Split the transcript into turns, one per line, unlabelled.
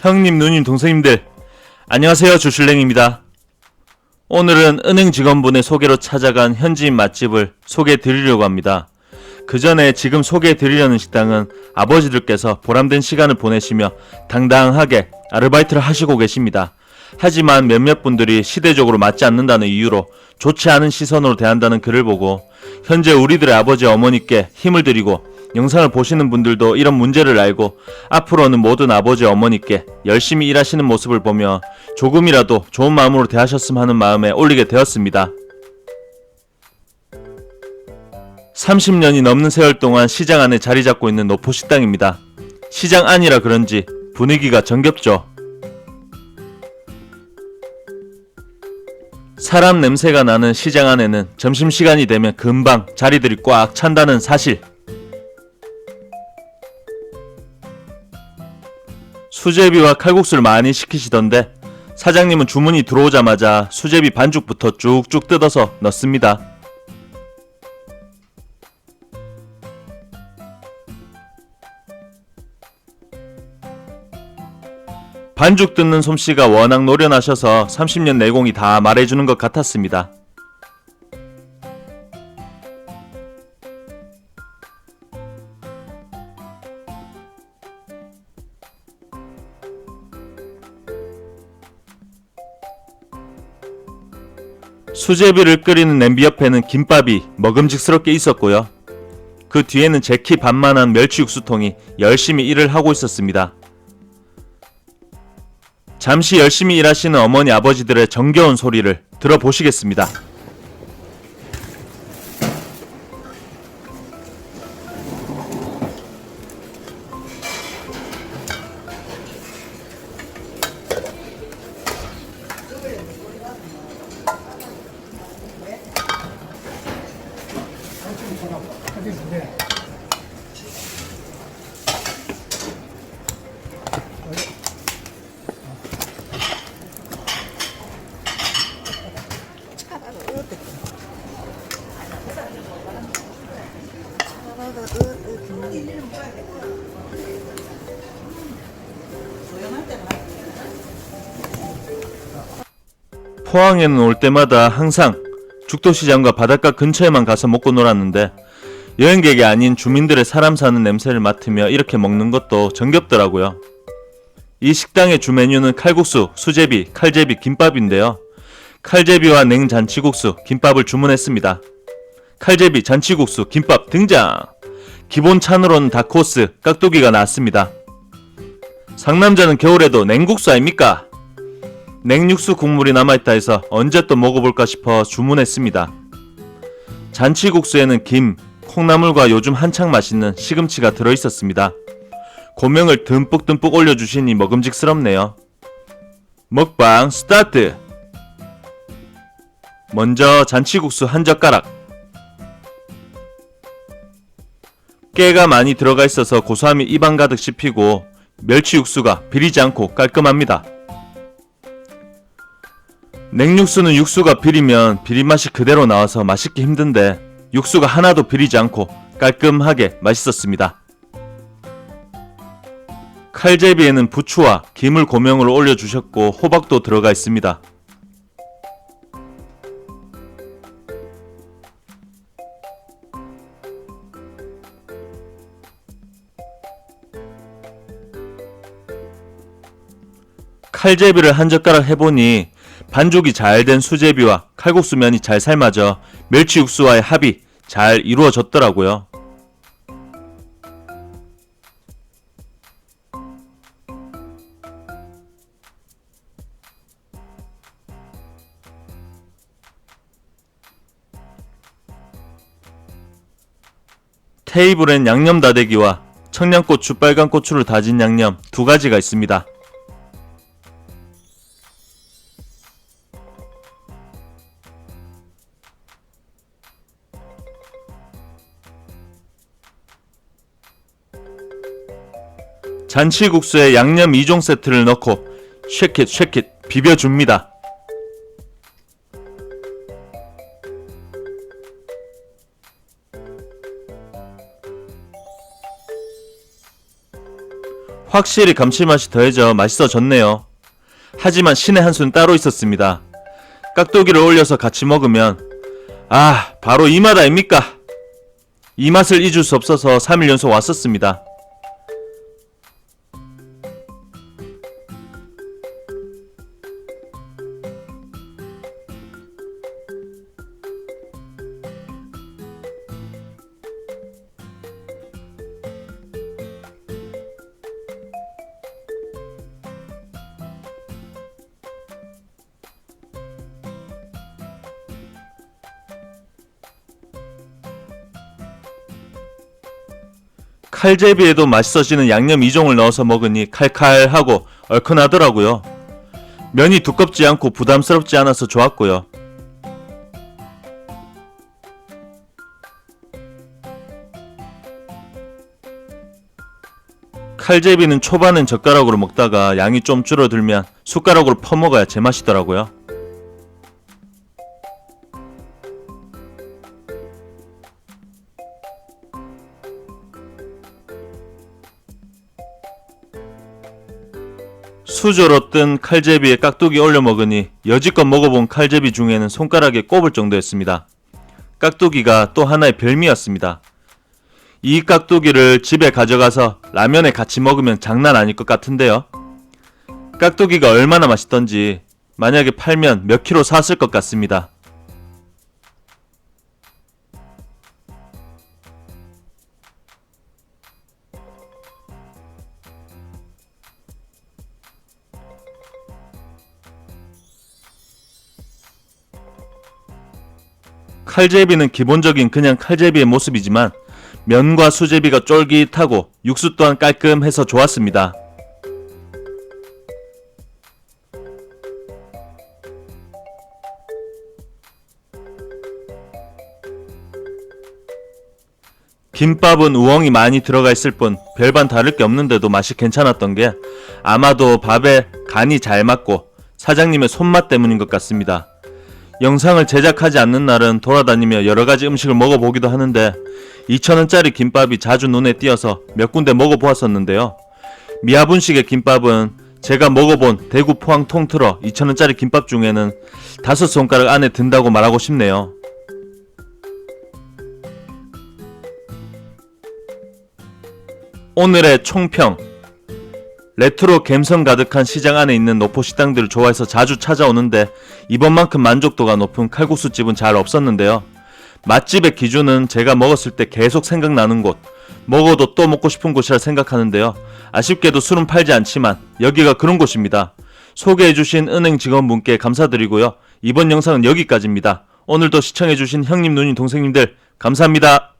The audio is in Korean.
형님, 누님, 동생님들, 안녕하세요. 주슐랭입니다. 오늘은 은행 직원분의 소개로 찾아간 현지인 맛집을 소개해 드리려고 합니다. 그 전에 지금 소개해 드리려는 식당은 아버지들께서 보람된 시간을 보내시며 당당하게 아르바이트를 하시고 계십니다. 하지만 몇몇 분들이 시대적으로 맞지 않는다는 이유로 좋지 않은 시선으로 대한다는 글을 보고 현재 우리들의 아버지 어머니께 힘을 드리고 영상을 보시는 분들도 이런 문제를 알고 앞으로는 모든 아버지 어머니께 열심히 일하시는 모습을 보며 조금이라도 좋은 마음으로 대하셨으면 하는 마음에 올리게 되었습니다. 30년이 넘는 세월 동안 시장 안에 자리 잡고 있는 노포 식당입니다. 시장 안이라 그런지 분위기가 정겹죠. 사람 냄새가 나는 시장 안에는 점심시간이 되면 금방 자리들이 꽉 찬다는 사실. 수제비와 칼국수를 많이 시키시던데 사장님은 주문이 들어오자마자 수제비 반죽부터 쭉쭉 뜯어서 넣습니다. 반죽 뜯는 솜씨가 워낙 노련하셔서 30년 내공이 다 말해주는 것 같았습니다. 수제비를 끓이는 냄비 옆에는 김밥이 먹음직스럽게 있었고요. 그 뒤에는 제 키 반만한 멸치 육수통이 열심히 일을 하고 있었습니다. 잠시 열심히 일하시는 어머니 아버지들의 정겨운 소리를 들어보시겠습니다. 포항에는 올 때마다 항상 죽도시장과 바닷가 근처에만 가서 먹고 놀았는데 여행객이 아닌 주민들의 사람 사는 냄새를 맡으며 이렇게 먹는 것도 정겹더라고요. 이 식당의 주 메뉴는 칼국수, 수제비, 칼제비, 김밥인데요. 칼제비와 냉잔치국수, 김밥을 주문했습니다. 칼제비, 잔치국수, 김밥 등장! 기본 찬으로는 다코스, 깍두기가 나왔습니다. 상남자는 겨울에도 냉국수 아닙니까? 냉육수 국물이 남아있다 해서 언제 또 먹어볼까 싶어 주문했습니다. 잔치국수에는 김, 콩나물과 요즘 한창 맛있는 시금치가 들어있었습니다. 고명을 듬뿍듬뿍 올려주시니 먹음직스럽네요. 먹방 스타트! 먼저 잔치국수 한 젓가락. 깨가 많이 들어가 있어서 고소함이 입안 가득 씹히고 멸치 육수가 비리지 않고 깔끔합니다. 냉육수는 육수가 비리면 비린맛이 그대로 나와서 맛있기 힘든데 육수가 하나도 비리지 않고 깔끔하게 맛있었습니다. 칼제비에는 부추와 김을 고명으로 올려주셨고 호박도 들어가 있습니다. 칼제비를 한 젓가락 해보니 반죽이 잘 된 수제비와 칼국수면이 잘 삶아져 멸치 육수와의 합이 잘 이루어졌더라고요. 테이블엔 양념 다대기와 청양고추, 빨간 고추를 다진 양념 두 가지가 있습니다. 잔치국수에 양념 2종 세트를 넣고 쉐킷 쉐킷 비벼줍니다. 확실히 감칠맛이 더해져 맛있어졌네요. 하지만 신의 한 수는 따로 있었습니다. 깍두기를 올려서 같이 먹으면 아 바로 이 맛 아닙니까? 이 맛을 잊을 수 없어서 3일 연속 왔었습니다. 칼제비에도 맛있어지는 양념 2종을 넣어서 먹으니 칼칼하고 얼큰하더라고요. 면이 두껍지 않고 부담스럽지 않아서 좋았고요. 칼제비는 초반엔 젓가락으로 먹다가 양이 좀 줄어들면 숟가락으로 퍼먹어야 제맛이더라고요. 수저로 뜬 칼제비에 깍두기 올려 먹으니 여지껏 먹어본 칼제비 중에는 손가락에 꼽을 정도였습니다. 깍두기가 또 하나의 별미였습니다. 이 깍두기를 집에 가져가서 라면에 같이 먹으면 장난 아닐 것 같은데요. 깍두기가 얼마나 맛있던지 만약에 팔면 몇 킬로 샀을 것 같습니다. 칼제비는 기본적인 그냥 칼제비의 모습이지만 면과 수제비가 쫄깃하고 육수 또한 깔끔해서 좋았습니다. 김밥은 우엉이 많이 들어가 있을 뿐 별반 다를 게 없는데도 맛이 괜찮았던 게 아마도 밥에 간이 잘 맞고 사장님의 손맛 때문인 것 같습니다. 영상을 제작하지 않는 날은 돌아다니며 여러 가지 음식을 먹어보기도 하는데 2,000원짜리 김밥이 자주 눈에 띄어서 몇 군데 먹어보았었는데요. 미아분식의 김밥은 제가 먹어본 대구 포항 통틀어 2,000원짜리 김밥 중에는 다섯 손가락 안에 든다고 말하고 싶네요. 오늘의 총평 레트로 감성 가득한 시장 안에 있는 노포 식당들을 좋아해서 자주 찾아오는데 이번만큼 만족도가 높은 칼국수 집은 잘 없었는데요. 맛집의 기준은 제가 먹었을 때 계속 생각나는 곳, 먹어도 또 먹고 싶은 곳이라 생각하는데요. 아쉽게도 술은 팔지 않지만 여기가 그런 곳입니다. 소개해주신 은행 직원분께 감사드리고요. 이번 영상은 여기까지입니다. 오늘도 시청해주신 형님, 누님, 동생님들 감사합니다.